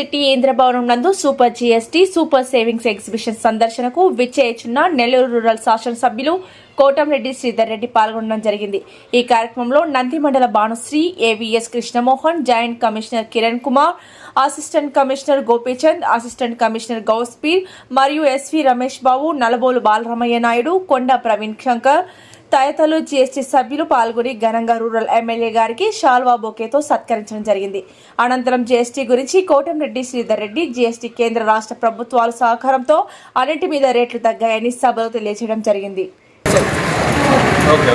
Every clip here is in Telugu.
సిటీ ఇంద్రభవనం నందు super GST super savings exhibition సందర్శనకు విచ్చేయుచున్న నెల్లూరు రూరల్ శాసనసభ్యులు కోటంరెడ్డి శ్రీధర్ రెడ్డి పాల్గొనడం జరిగింది. ఈ కార్యక్రమంలో నంది మండల Bhanushri AVS Krishnamohan joint commissioner Kiran Kumar assistant commissioner Gopichand assistant commissioner Gouspeer మరియు ఎస్వి రమేష్ బాబు నలబోలు బాలరామయ్య నాయుడు కొండ ప్రవీణ్ శంకర్ తదితరులు జీఎస్టీ సభ్యులు పాల్గొని ఘనంగా రూరల్ ఎమ్మెల్యే గారికి షాల్వా బొకేతో సత్కరించడం జరిగింది. అనంతరం జీఎస్టీ గురించి కోటంరెడ్డి శ్రీధర్ రెడ్డి జీఎస్టీ కేంద్ర రాష్ట్ర ప్రభుత్వాల సహకారంతో అన్నింటి మీద రేట్లు తగ్గాయని సభలో తెలియజేయడం జరిగింది. ఓకే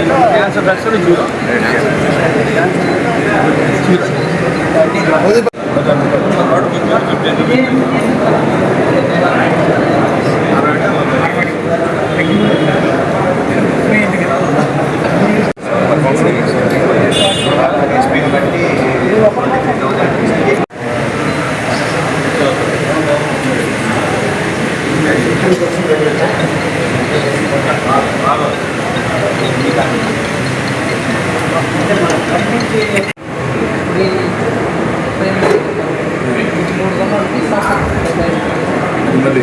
వేణుగోపాల్ రెడ్డి గారు వేణుగోపాల్ రెడ్డి వేణుగోపాల్ రెడ్డి రండి. మాలేదు రెడ్డి. మాలేదు రెడ్డి గారు రండి. ఆయన అర్థం కాక. బాబు ఉన్నది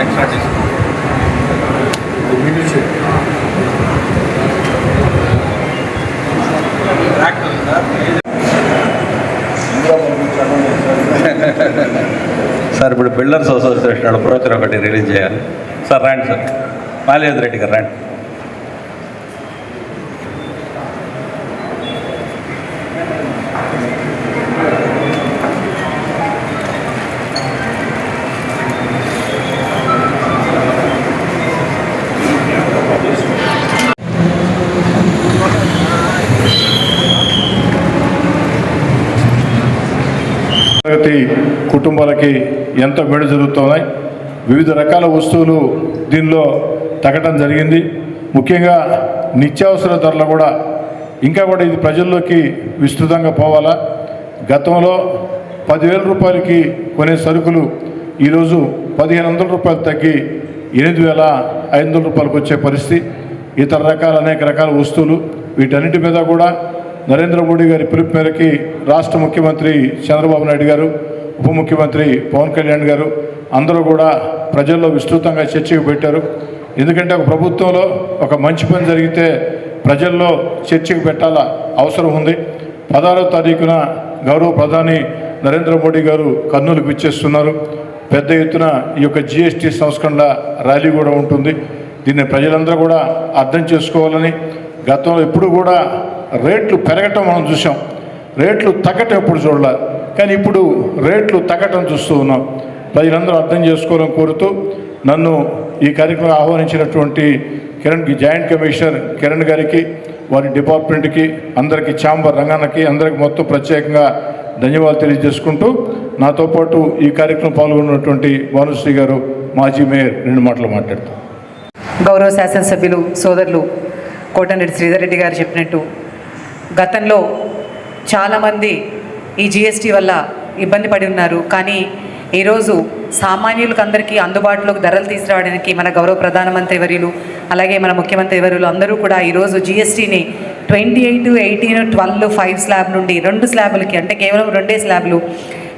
ఎక్స్ట్రా చేసి ట్రాక్టర్ ఉందా? సార్ ఇప్పుడు బిల్డర్స్ అసోసియేషన్ వాళ్ళ బ్రోచర్ ఒకటి రిలీజ్ చేయాలి. సార్ రండి సార్. మాలేజ్ రెడ్డి గారు రండి. తరగతి కుటుంబాలకి ఎంత మేడ జరుగుతున్నాయి. వివిధ రకాల వస్తువులు దీనిలో తగ్గడం జరిగింది. ముఖ్యంగా నిత్యావసర ధరలు కూడా ఇంకా కూడా ఇది ప్రజల్లోకి విస్తృతంగా పోవాలా. గతంలో పదివేల రూపాయలకి కొనే సరుకులు ఈరోజు పదిహేను వందల రూపాయలు తగ్గి ఎనిమిది వేల ఐదు వందల రూపాయలకు వచ్చే పరిస్థితి. ఇతర రకాల అనేక రకాల వస్తువులు వీటన్నిటి మీద కూడా నరేంద్ర మోడీ గారి పిలుపు మేరకి రాష్ట్ర ముఖ్యమంత్రి చంద్రబాబు నాయుడు గారు ఉప ముఖ్యమంత్రి పవన్ కళ్యాణ్ గారు అందరూ కూడా ప్రజల్లో విస్తృతంగా చర్చకు పెట్టారు. ఎందుకంటే ఒక ప్రభుత్వంలో ఒక మంచి పని జరిగితే ప్రజల్లో చర్చకు పెట్టాల అవసరం ఉంది. పదహారో తారీఖున గౌరవ ప్రధాని నరేంద్ర మోడీ గారు కర్నూలుకు ఇచ్చేస్తున్నారు పెద్ద ఎత్తున ఈ యొక్క జిఎస్టీ సంస్కరణల ర్యాలీ కూడా ఉంటుంది. దీన్ని ప్రజలందరూ కూడా అర్థం చేసుకోవాలని గతంలో ఎప్పుడు కూడా రేట్లు పెరగటం మనం చూసాం. రేట్లు తగ్గటం ఎప్పుడు చూడాల. కానీ ఇప్పుడు రేట్లు తగ్గటం చూస్తూ ఉన్నాం. ప్రజలందరూ అర్థం చేసుకోవాలని కోరుతూ నన్ను ఈ కార్యక్రమం ఆహ్వానించినటువంటి కిరణ్కి జాయింట్ కమిషనర్ కిరణ్ గారికి వారి డిపార్ట్మెంట్కి అందరికీ ఛాంబర్ రంగానికి అందరికి మొత్తం ప్రత్యేకంగా ధన్యవాదాలు తెలియజేసుకుంటూ నాతో పాటు ఈ కార్యక్రమం పాల్గొన్నటువంటి భానుశ్రీ గారు మాజీ మేయర్ రెండు మాటలు మాట్లాడతారు గౌరవ శాసనసభ్యులు సోదరులు కోటమిరెడ్డి శ్రీధర్ రెడ్డి గారు చెప్పినట్టు గతంలో చాలామంది ఈ జిఎస్టీ వల్ల ఇబ్బంది పడి ఉన్నారు. కానీ ఈరోజు సామాన్యులకు అందరికీ అందుబాటులోకి ధరలు తీసుకురావడానికి మన గౌరవ ప్రధానమంత్రి వర్యులు అలాగే మన ముఖ్యమంత్రి వర్యులు అందరూ కూడా ఈరోజు జిఎస్టీని twenty eight eighteen twelve five slab నుండి రెండు స్లాబులకి అంటే కేవలం రెండే స్లాబ్లు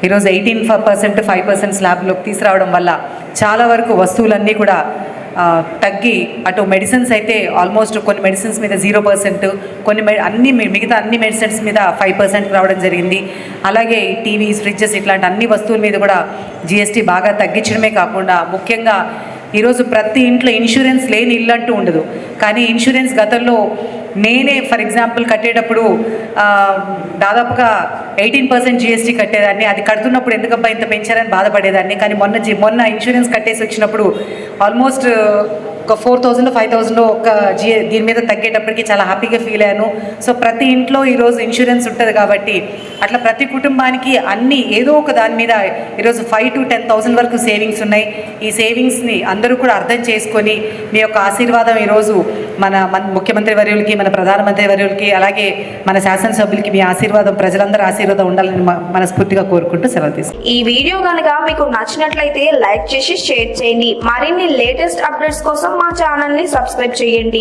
ఈరోజు ఎయిటీన్ పర్సెంట్ ఫైవ్ పర్సెంట్ స్లాబ్లోకి తీసుకురావడం వల్ల చాలా వరకు వస్తువులన్నీ కూడా తగ్గి అటు మెడిసిన్స్ అయితే ఆల్మోస్ట్ కొన్ని మెడిసిన్స్ మీద జీరో పర్సెంట్ కొన్ని మె- అన్ని మిగతా అన్ని మెడిసిన్స్ మీద ఫైవ్ పర్సెంట్ రావడం జరిగింది. అలాగే టీవీస్ ఫ్రిడ్జెస్ ఇట్లాంటి అన్ని వస్తువుల మీద కూడా జిఎస్టీ బాగా తగ్గించడమే కాకుండా ముఖ్యంగా ఈరోజు ప్రతి ఇంట్లో ఇన్సూరెన్స్ లేని ఇల్లు అంటూ ఉండదు. కానీ ఇన్సూరెన్స్ గతంలో నేనే ఫర్ ఎగ్జాంపుల్ కట్టేటప్పుడు దాదాపుగా ఎయిటీన్ పర్సెంట్ జిఎస్టీ కట్టేదాన్ని. అది కడుతున్నప్పుడు ఎందుకబ్బా ఇంత పెంచారని బాధపడేదాన్ని. కానీ మొన్న జి మొన్న ఇన్సూరెన్స్ కట్టేసి వచ్చినప్పుడు ఆల్మోస్ట్ ఒక ఫోర్ థౌజండ్ ఫైవ్ థౌజండ్ ఒక జిఏ దీని మీద తగ్గేటప్పటికి చాలా హ్యాపీగా ఫీల్ అయ్యాను. సో ప్రతి ఇంట్లో ఈరోజు ఇన్సూరెన్స్ ఉంటుంది కాబట్టి అట్లా ప్రతి కుటుంబానికి అన్ని ఏదో ఒక దాని మీద ఈరోజు ఫైవ్ టు టెన్ థౌసండ్ వరకు సేవింగ్స్ ఉన్నాయి. ఈ సేవింగ్స్ని అందరూ కూడా అర్థం చేసుకొని మీ యొక్క ఆశీర్వాదం ఈరోజు మన ముఖ్యమంత్రి వర్యులకి మన ప్రధానమంత్రి వర్యులకి అలాగే మన శాసనసభ్యులకి మీ ఆశీర్వాదం ప్రజలందరూ ఆశీర్వాదం ఉండాలని మనస్ఫూర్తిగా కోరుకుంటూ సెలవు తీసుకుంటాను ఈ వీడియో కనుక మీకు నచ్చినట్లయితే లైక్ చేసి షేర్ చేయండి. మరిన్ని లేటెస్ట్ అప్డేట్స్ కోసం మా ఛానల్ని సబ్స్క్రైబ్ చేయండి.